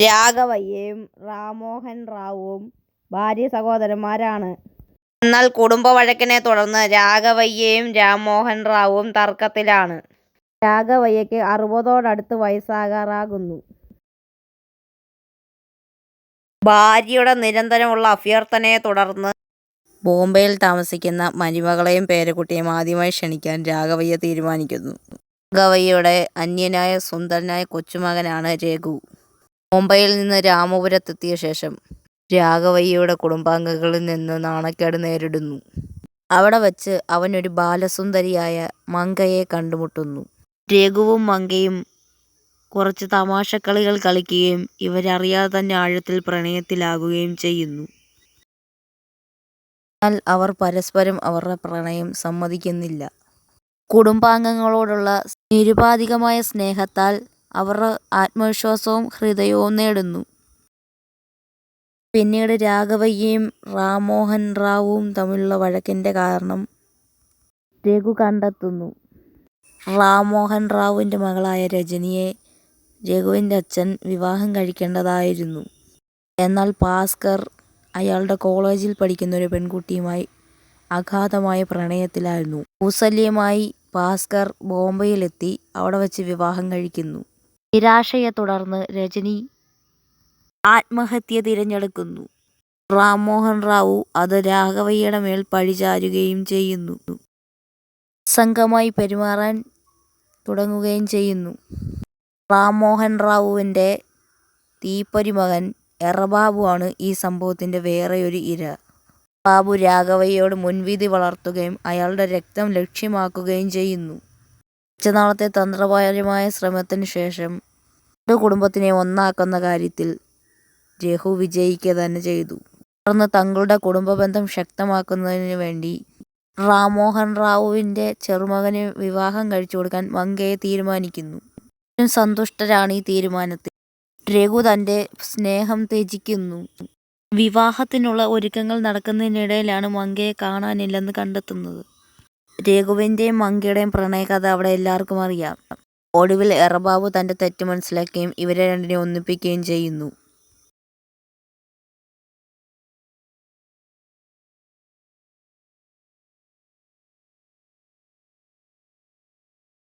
രാഘവയ്യയും റാമോഹൻ റാവുവും ഭാര്യ സഹോദരന്മാരാണ്. എന്നാൽ കുടുംബവഴക്കിനെ തുടർന്ന് രാഘവയ്യയും രാമോഹൻ റാവുവും തർക്കത്തിലാണ്. രാഘവയ്യയ്ക്ക് അറുപതോടടുത്ത് വയസ്സാകാറാകുന്നു. ഭാര്യയുടെ നിരന്തരമുള്ള അഭ്യർത്ഥനയെ തുടർന്ന് ബോംബെയിൽ താമസിക്കുന്ന മരുമകളെയും പേരക്കുട്ടിയെയും ആദ്യമായി ക്ഷണിക്കാൻ രാഘവയ്യ തീരുമാനിക്കുന്നു. രാഘവയ്യയുടെ അന്യനായ സുന്ദരനായ കൊച്ചുമകനാണ് രഘു. ബോംബെയിൽ നിന്ന് രാമപുരത്തെത്തിയ ശേഷം രാഘവയ്യയുടെ കുടുംബാംഗങ്ങളിൽ നിന്ന് നാണക്കേട് നേരിടുന്നു. അവിടെ വച്ച് അവൻ ഒരു ബാലസുന്ദരിയായ മങ്കയെ കണ്ടുമുട്ടുന്നു. രഘുവും മങ്കയും കുറച്ച് തമാശക്കളികൾ കളിക്കുകയും ഇവരറിയാതെ തന്നെ ആഴത്തിൽ പ്രണയത്തിലാകുകയും ചെയ്യുന്നു. എന്നാൽ അവർ പരസ്പരം അവരുടെ പ്രണയം സമ്മതിക്കുന്നില്ല. കുടുംബാംഗങ്ങളോടുള്ള നിരുപാധികമായ സ്നേഹത്താൽ അവർ ആത്മവിശ്വാസവും ഹൃദയവും നേടുന്നു. പിന്നീട് രാഘവയ്യയും റാമോഹൻ റാവുവും തമ്മിലുള്ള വഴക്കിന്റെ കാരണം രഘു കണ്ടെത്തുന്നു. റാമോഹൻ റാവുവിന്റെ മകളായ രജനിയെ രഘുവിന്റെ അച്ഛൻ വിവാഹം കഴിക്കേണ്ടതായിരുന്നു. എന്നാൽ ഭാസ്കർ അയാളുടെ കോളേജിൽ പഠിക്കുന്ന ഒരു പെൺകുട്ടിയുമായി അഗാധമായ പ്രണയത്തിലായിരുന്നു. കൂസല്യമായി ഭാസ്കർ ബോംബെയിലെത്തി അവിടെ വച്ച് വിവാഹം കഴിക്കുന്നു. നിരാശയെ തുടർന്ന് രജനി ആത്മഹത്യ തിരഞ്ഞെടുക്കുന്നു. റാംമോഹൻ റാവു അത് രാഘവയ്യയുടെ മേൽ പഴിചാരുകയും ചെയ്യുന്നു. സംഘമായി പെരുമാറാൻ തുടങ്ങുകയും ചെയ്യുന്നു. റാംമോഹൻ റാവുവിന്റെ റാവുവിന്റെ തീപ്പൊരിമകൻ എറബാബു ആണ് ഈ സംഭവത്തിന്റെ വേറെയൊരു ഇര. ബാബു രാഘവയ്യയോട് മുൻവിധി വളർത്തുകയും അയാളുടെ രക്തം ലക്ഷ്യമാക്കുകയും ചെയ്യുന്നു. കുറച്ച് തന്ത്രപാരമായ ശ്രമത്തിന് ശേഷം രണ്ടു കുടുംബത്തിനെ ഒന്നാക്കുന്ന കാര്യത്തിൽ രഘു വിജയിക്കുക തന്നെ ചെയ്തു. തുടർന്ന് തങ്ങളുടെ കുടുംബബന്ധം ശക്തമാക്കുന്നതിന് വേണ്ടി റാംമോഹൻ റാവുവിന്റെ ചെറുമകന് വിവാഹം കഴിച്ചു കൊടുക്കാൻ മങ്കയെ തീരുമാനിക്കുന്നു. സന്തുഷ്ടരാണ് ഈ തീരുമാനത്തിൽ. രഘു തന്റെ സ്നേഹം ത്യജിക്കുന്നു. വിവാഹത്തിനുള്ള ഒരുക്കങ്ങൾ നടക്കുന്നതിനിടയിലാണ് മങ്കയെ കാണാനില്ലെന്ന് കണ്ടെത്തുന്നത്. രഘുവിന്റെയും മങ്കിയുടെയും പ്രണയകഥ അവിടെ എല്ലാവർക്കും അറിയാം. ഒടുവിൽ എറബാബു തന്റെ തെറ്റ് മനസ്സിലാക്കുകയും ഇവരെ രണ്ടിനെ ഒന്നിപ്പിക്കുകയും ചെയ്യുന്നു.